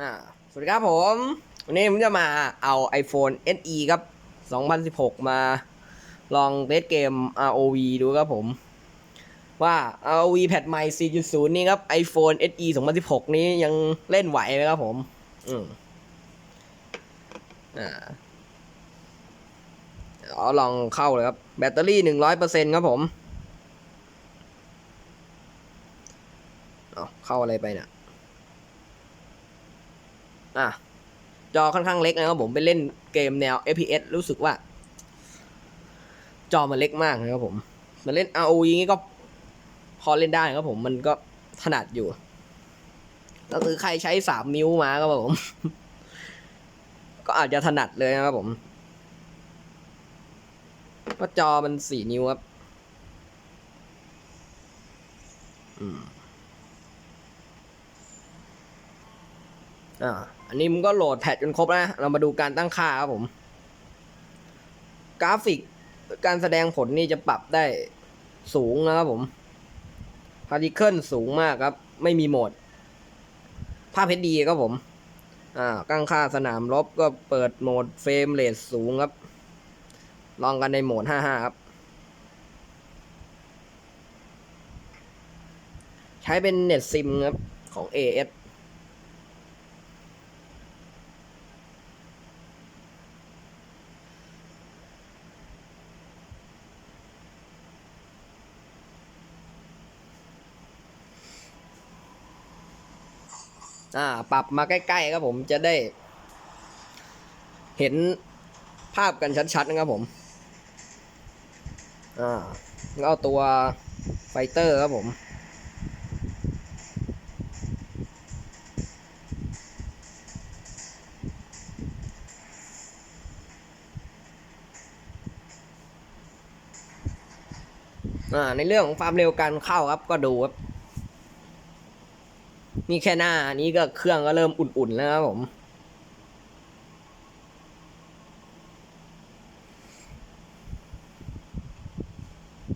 อ่าสวัสดีครับผม วันนี้ผมจะมาเอา iPhone SE ครับ 2016 มาลองเทสเกม ROV ดูครับผม ว่า ROV แพทใหม่ 4.0 นี่ครับ iPhone SE 2016 นี้ยังเล่นไหวไหมครับผม อืมอ่าเอาลองเข้าเลยครับ แบตเตอรี่ 100%ครับผม เอาเข้าอะไรไปเนี่ย อะจอค่อนข้างเล็กนะครับผมไปเล่นเกมแนว FPS รู้สึกว่า จอมันเล็กมากนะครับผมมันเล่น ROV นี้ก็พอเล่นได้ครับผมมันก็ถนัดอยู่ก็คือใครใช้สามนิ้วมาครับผม ก็อาจจะถนัดเลยนะครับผมเพราะจอมันสี่นิ้วครับอืมอ่า อันนี้มันก็โหลดแพทจนครบแล้วนะ เรามาดูการตั้งค่าครับผม กราฟิกการแสดงผลนี่จะปรับได้สูงนะครับผม พาร์ติเคิลสูงมากครับ ไม่มีโหมด ภาพเพชรดีครับผม อ่าตั้งค่าสนามรบก็เปิดโหมดเฟรมเรทสูงครับ ลองกันในโหมด 55 ครับ ใช้เป็นเน็ตซิมครับของ AS อ่าปรับมาใกล้ๆครับผมจะได้ เห็นภาพกันชัดๆนะครับผมอ่าแล้วเอาตัวไฟเตอร์ครับผมอ่าในเรื่องของความเร็วการเข้าครับก็ดูครับ นี่แค่หน้านี้ก็เครื่องก็เริ่มอุ่นๆแล้วครับผม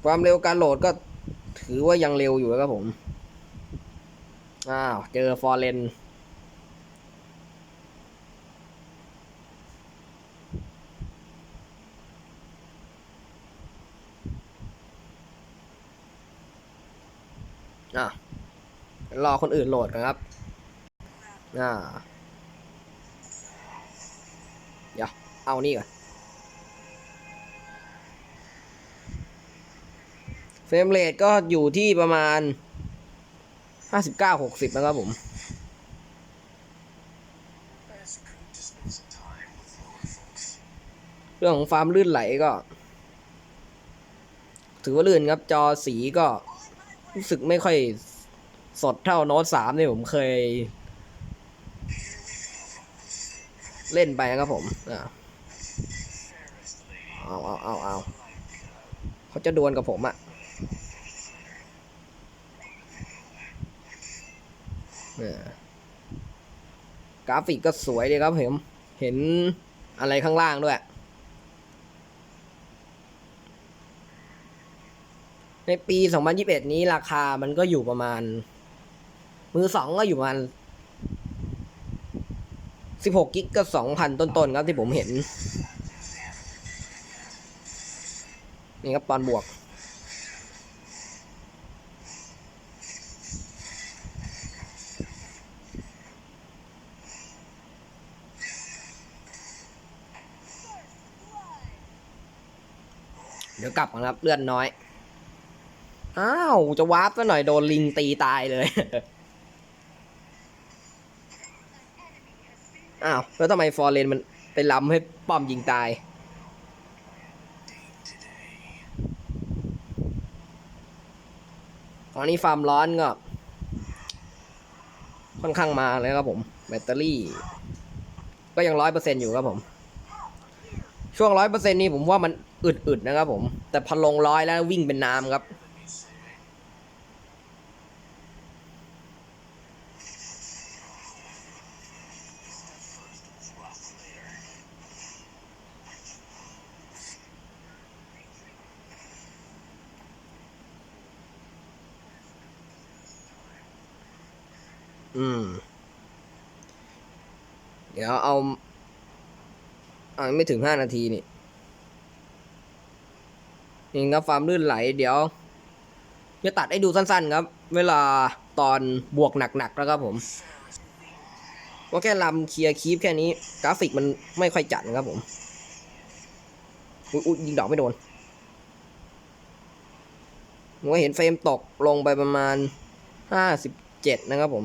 ความเร็วการโหลดก็ถือว่ายังเร็วอยู่นะครับผม อ้าว เจอฟอร์เรน อคนอื่นโหลดกันครับอ่าเดี๋ยว เอานี่ก่อน เฟรมเรทก็อยู่ที่ประมาณห้าสิบเก้าหกสิบนะครับผมเรื่องของความลื่นไหลก็ ถือว่าลื่นครับ จอสีก็ รู้สึกไม่ค่อย สดเท่าโน้ตสามที่ผมเคย เล่นไปนะครับผมอ่าเอาเอาเอาเอาเขาจะดวลกับผมอะเนี่ยกราฟิกก็สวยดีครับผมเห็นอะไรข้างล่างด้วย ในปี 2021 นี้ราคามันก็อยู่ประมาณ มือสองก็อยู่ประมาณ16กิกก็2,000ต้นๆครับที่ผมเห็น นี่ครับตอนบวก เดี๋ยวกลับกันครับ เลื่อนน้อย อ้าว จะวาร์ปซะหน่อยโดนลิงตีตายเลย อ้าว แล้วทำไมฟอร์เรนมันไปล้ำให้ป้อมยิงตาย ตอนนี้ฟาร์มร้อนก็ ค่อนข้างมาเลยครับผม แบตเตอรี่ ก็ยังร้อยเปอร์เซ็นอยู่ครับผม ช่วงร้อยเปอร์เซ็นนี่ผมว่ามันอึดๆนะครับผม แต่พอลงร้อยแล้ววิ่งเป็นน้ำครับ อืม เดี๋ยวเอาอ่าไม่ถึงห้านาทีนี่นี่ครับความลื่นไหล เดี๋ยว จะตัดให้ดูสั้นๆครับ เวลาตอนบวกหนักๆแล้วครับผมว่าแค่ลำเคลียร์คีปแค่นี้ กราฟิกมันไม่ค่อยจัดนะครับผม อุ๊ยยยิงดอกไม่โดนผมก็เห็นเฟรมตกลงไปประมาณห้าสิบเจ็ดนะครับผม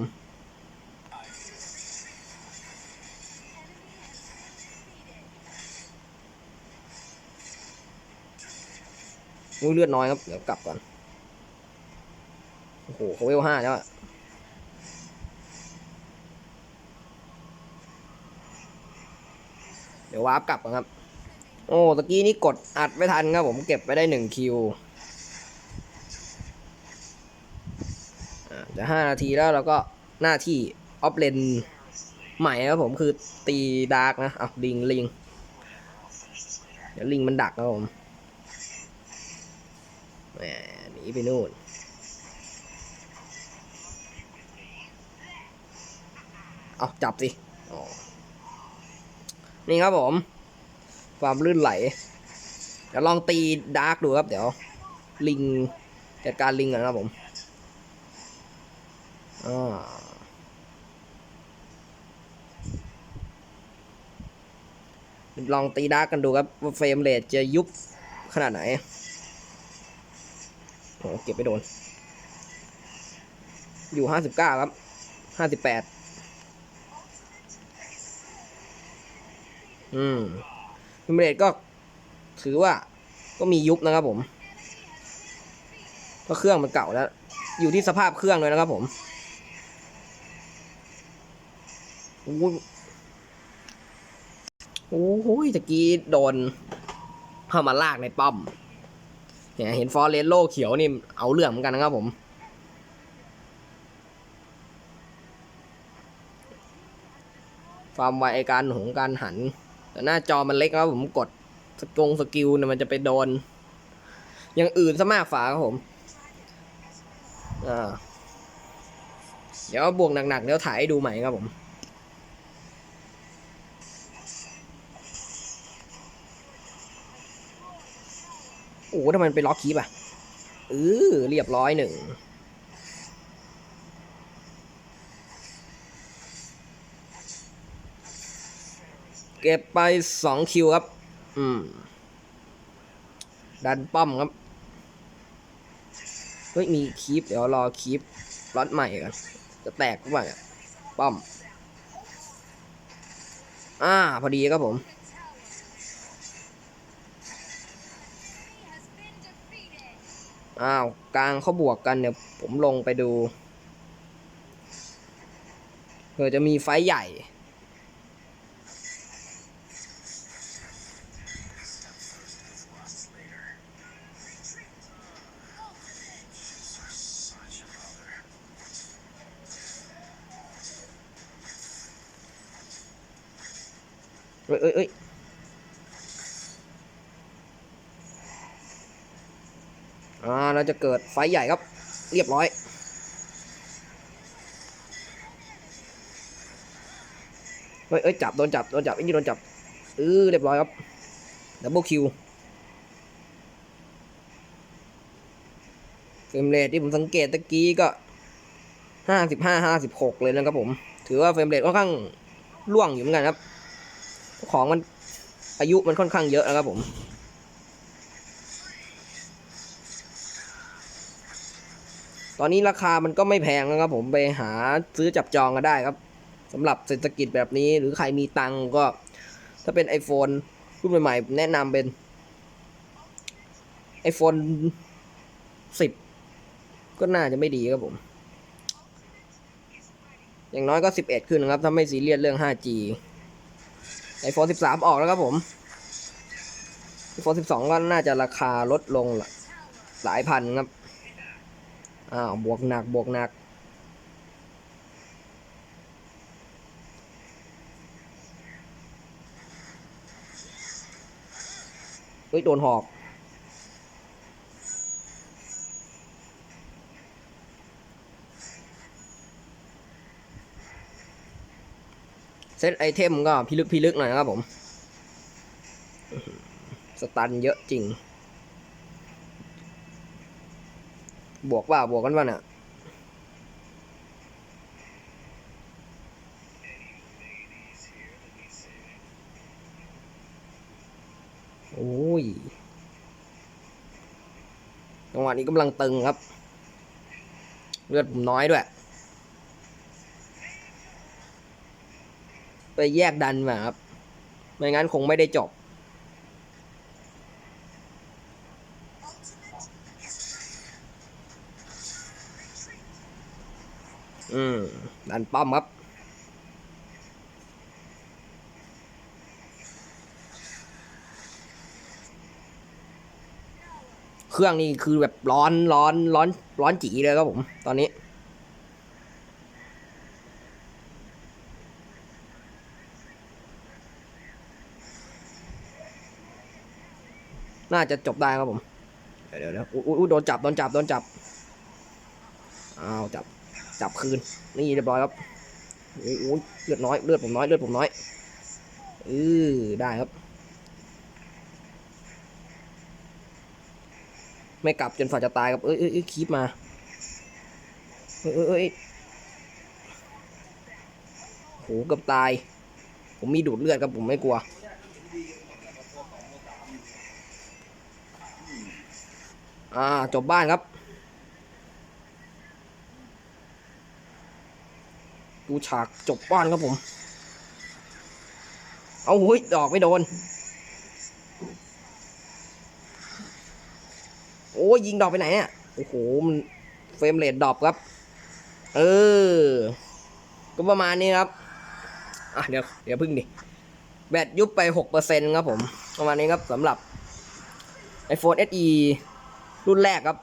อุ้ยเลือดน้อยครับ เดี๋ยวกลับก่อน โอ้โหเขาเวลห้าแล้วอะเดี๋ยววาร์ปกลับก่อนครับ โอ้ตะกี้นี้กดอัดไม่ทันครับผมเก็บไปได้หนึ่งคิวจะห้านาทีแล้วเราก็หน้าที่ออฟเลนใหม่ครับผมคือตีดาร์กนะอะลิงลิง เดี๋ยวลิงมันดักครับผม หมหนีไปนู่นเอาจับสินี่ครับผม ความลื่นไหล เดี๋ยวลองตีดาร์กดูครับ เดี๋ยว ลิงจัดการลิงก่อนนะครับผมอ่าลองตีดาร์กกันดูครับว่าเฟรมเรทจะยุบขนาดไหน โอ้เก็บไปโดน อยู่ห้าสิบเก้าครับห้าสิบแปดอืมฟิมเรทก็ถือว่าก็มียุบนะครับผมก็เครื่องมันเก่าแล้ว อยู่ที่สภาพเครื่องเลยนะครับผมโอ้โอ้โหตะกี้โดนเข้ามาลากในป้อม เนี่ยเห็นฟอร์เรสโลเขียวนี่เอาเรื่องเหมือนกันนะครับผม ความไวไอการหงการหัน แต่หน้าจอมันเล็กครับผมกดสกงสกิลเนี่ยมันจะไปโดน อย่างอื่นซะมากฝาครับผมอ่าเดี๋ยวบวกหนักๆเดี๋ยวถ่ายให้ดูใหม่ครับผม โอ้ทำไมมันไปล็อกคีบอะเออเรียบร้อยหนึ่งเก็บไปสองคิวครับ อืม ดันป้อมครับ เฮ้ย มีคีปเดี๋ยวรอคีปล็อตใหม่ก่อน จะแตกหรือเปล่าป้อม อ่า พอดีครับผม อ้าวกลางเขาบวกกันเดี๋ยผมลงไปดูเผื่อจะมีไฟใหญ่ เอ้ยเอ้ย อ่าเราจะเกิดไฟใหญ่ครับ เรียบร้อยเฮ้ยเอ้ยจับโดนจับโดนจับอ้นี่โดนจับเออเรียบร้อยครับดับเบิลคิวเฟรมเรทที่ผมสังเกตตะกี้ก็ห้าสิบห้าห้าสิบหกเลยนะครับผม ถือว่าเฟรมเรทค่อนข้างล่วงอยู่เหมือนกันครับ ของมันอายุมันค่อนข้างเยอะนะครับผม ตอนนี้ราคามันก็ไม่แพงนะครับ ผมไปหาซื้อจับจองกันได้ครับสำหรับเศรษฐกิจแบบนี้หรือใครมีตังก็ ถ้าเป็น iPhone รุ่นใหม่ๆแนะนำเป็น iPhone 10 ก็น่าจะไม่ดีครับผม อย่างน้อยก็ 11 ขึ้นนะครับ ถ้าไม่ซีเรียสเรื่อง 5G iPhone 13 ออกแล้วครับผม iPhone 12 ก็น่าจะราคาลดลงหลายพันครับ อ้าวบวกหนักบวกหนักเฮ้ยโดนหอกสซตไอเทมก็พิลึกพิลึกหน่อยนะครับผม สตันเยอะจริง บวกว่าบวกกันว่าเนี่ยโอ้ยจังหวะนี้กำลังตึงครับ เลือดผมน้อยด้วย ไปแยกดันมาครับ ไม่งั้นคงไม่ได้จบ ดันป้อมครับเครื่องนี่คือแบบร้อนร้อนร้อนร้อนจีเลยครับผม ตอนนี้ น่าจะจบได้ครับผม เดี๋ยวเดี๋ยวอุ๊ยอุ๊ยอุ๊ยโดนจับ โดนจับ โดนจับ อ้าว จับ จับคืน นี่เรียบร้อยครับโอ้ยโอ้ยเลือดน้อยเลือดผมน้อยเลือดผมน้อยเออได้ครับ ไม่กลับจนฝ่าจะตายครับเอ้ยเอ้ยเอ้ยคีบมาเอ้ยเอ้ยเอ้โหเกือบตาย ผมมีดูดเลือดครับผมไม่กลัวอ่าจบบ้านครับ ดูฉากจบบ้านครับผม เอาหุ้ยดอกไม่โดน โอ้ยยิงดอกไปไหนเนี่ย โอ้โห มันเฟรมเรทดอปครับ เออ ก็ประมาณนี้ครับ อะเดี๋ยวเดี๋ยวพึ่งดิ แบตยุบไปหกเปอร์เซ็นครับผม ประมาณนี้ครับสำหรับ iPhone SE รุ่นแรกครับ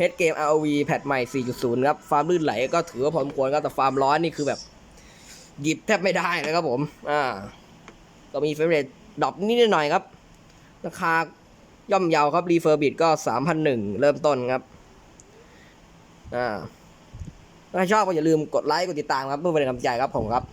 เทสเกม ROV แพทใหม่ 4.0 ครับฟาร์มลื่นไหลก็ถือว่าพอสมควรครับแต่ฟาร์มร้อนนี่คือแบบ หยิบแทบไม่ได้เลยครับผม อ่า ก็มีเฟรมเรทดรอปนิดหน่อยครับ ราคาย่อมเยาครับรีเฟอร์บิดก็ 3,001 เริ่มต้นครับ อ่าถ้าชอบก็อย่าลืมกดไลค์กดติดตามครับเพื่อเป็นกำลังใจครับผมครับ